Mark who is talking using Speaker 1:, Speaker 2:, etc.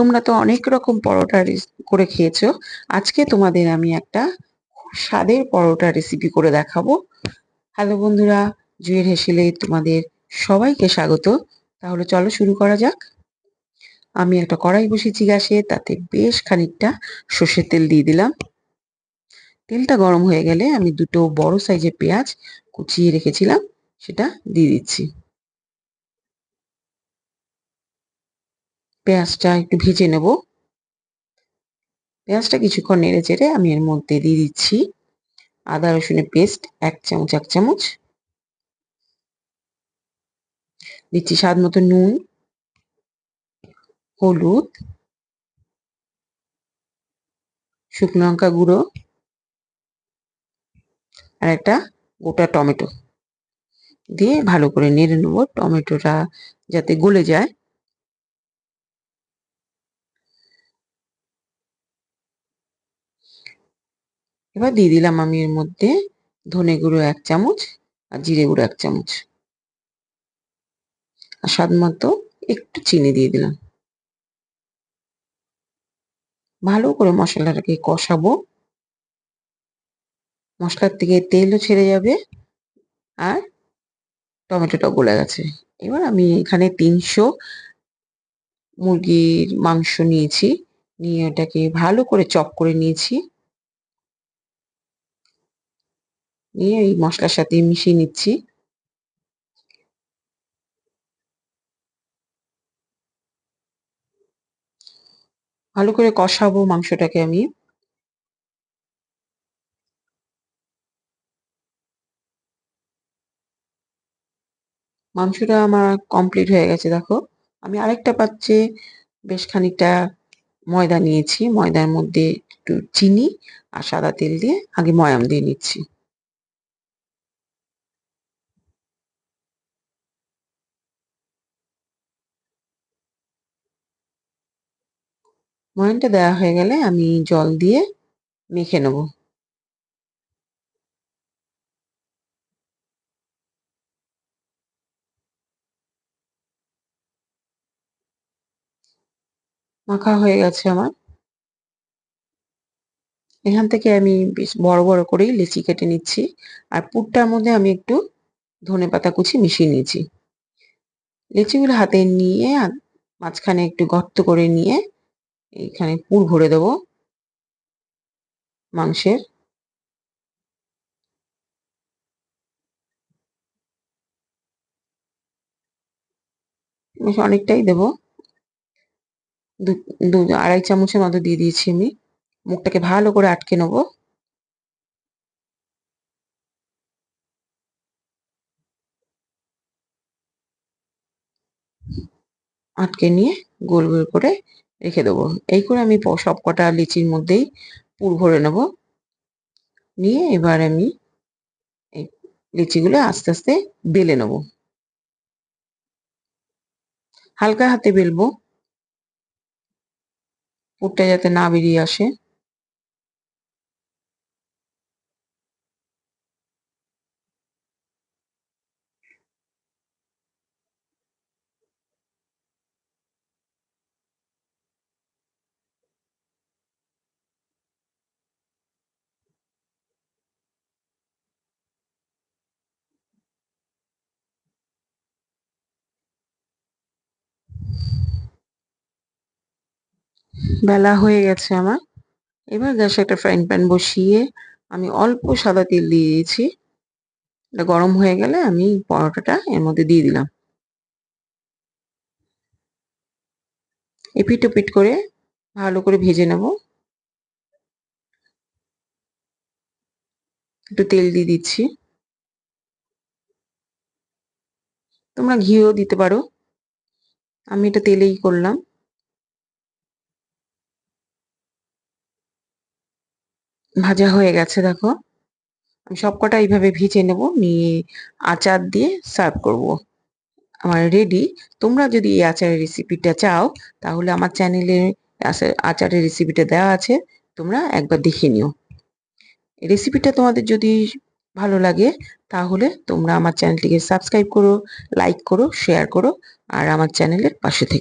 Speaker 1: তোমরা তো অনেক রকম পরোটা করে খেয়েছো। আজকে তোমাদের আমি একটা খুব স্বাদের পরোটা রেসিপি করে দেখাবো। হ্যালো বন্ধুরা, জুয়ের হেসেলে তোমাদের সবাইকে স্বাগত। তাহলে চলো শুরু করা যাক। আমি একটা কড়াই বসিয়েছি গ্যাসে, তাতে বেশ খানিকটা সর্ষের তেল দিয়ে দিলাম। তেলটা গরম হয়ে গেলে আমি দুটো বড় সাইজের পেঁয়াজ কুচিয়ে রেখেছিলাম, সেটা দিয়ে দিচ্ছি। পেঁয়াজটা একটু ভেজে নেব। পেঁয়াজটা কিছুক্ষণ নেড়ে চেড়ে আমি এর মধ্যে দিয়ে দিচ্ছি আদা রসুনের পেস্ট, এক চামচ এক চামচ। দিচ্ছি স্বাদ মতো নুন, হলুদ, শুকনো লঙ্কা গুঁড়ো আর একটা গোটা টমেটো। দিয়ে ভালো করে নেড়ে নেব। টমেটোটা যাতে গলে যায় এবার দিয়ে দিলাম আমি এর মধ্যে ধনে গুঁড়ো এক চামচ আর জিরে গুঁড়ো এক চামচ। আর স্বাদ মতো একটু চিনি দিয়ে দিলাম। ভালো করে মশলাটাকে কষাবো। মশলার থেকে তেলও ছেড়ে যাবে আর টমেটোটা গলে গেছে। এবার আমি এখানে তিনশো মুরগির মাংস নিয়েছি। নিয়ে ওটাকে ভালো করে চপ করে নিয়েছি। নিয়ে এই মশলার সাথে মিশিয়ে নিচ্ছি। ভালো করে কষাবো মাংসটাকে আমি। মাংসটা আমার কমপ্লিট হয়ে গেছে, দেখো। আমি আরেকটা পাত্রে বেশ খানিকটা ময়দা নিয়েছি। ময়দার মধ্যে একটু চিনি আর সাদা তেল দিয়ে আগে ময়াম দিয়ে নিচ্ছি। ময়ামটা দেওয়া হয়ে গেলে আমি জল দিয়ে মেখে নেব। মাখা হয়ে গেছে আমার। এখান থেকে আমি বেশ বড় বড় করেই লিচি কেটে নিচ্ছি। আর পুরটার মধ্যে আমি একটু ধনে পাতা কুচি মিশিয়ে নিয়েছি। লিচিগুলো হাতে নিয়ে মাঝখানে একটু গর্ত করে নিয়ে এইখানে পুর ভরে দেব। মাংসের। অনেকটাই দেবো। দু, আড়াই চামচের মতো দিয়ে দিয়েছি আমি। মুখটাকে ভালো করে আটকে নেব। আটকে নিয়ে গোল গোল করে রেখে দেবো। এই করে আমি সব কটা লিচির মধ্যেই পুর ভরে নেব। নিয়ে এবার আমি এই লিচিগুলো আস্তে আস্তে বেলে নেব। হালকা হাতে বেলবো। পুরটা যাতে না বেরিয়ে আসে। বেলা হয়ে গেছে আমার। এবার গ্যাসে একটা ফ্রাইং প্যান বসিয়ে আমি অল্প সাদা তেল দিয়ে দিয়েছি। এটা গরম হয়ে গেলে আমি পরোটাটা এর মধ্যে দিয়ে দিলাম। এপিট ওপিট করে ভালো করে ভেজে নেব। একটু তেল দিয়ে দিচ্ছি। তোমরা ঘিও দিতে পারো। আমি এটা তেলেই করলাম। ভাজা হয়ে গেছে, দেখো। আমি সবকটা এইভাবে ভিজে নেব, নিয়ে আচার দিয়ে সার্ভ করব। আমার রেডি তোমরা যদি এই আচারের রেসিপিটা চাও, তাহলে আমার চ্যানেলে আচারের রেসিপিটা দেওয়া আছে। তোমরা একবার দেখে নিও। রেসিপিটা তোমাদের যদি ভালো লাগে, তাহলে তোমরা আমার চ্যানেলটিকে সাবস্ক্রাইব করো লাইক করো শেয়ার করো, আর আমার চ্যানেলের পাশে থেকে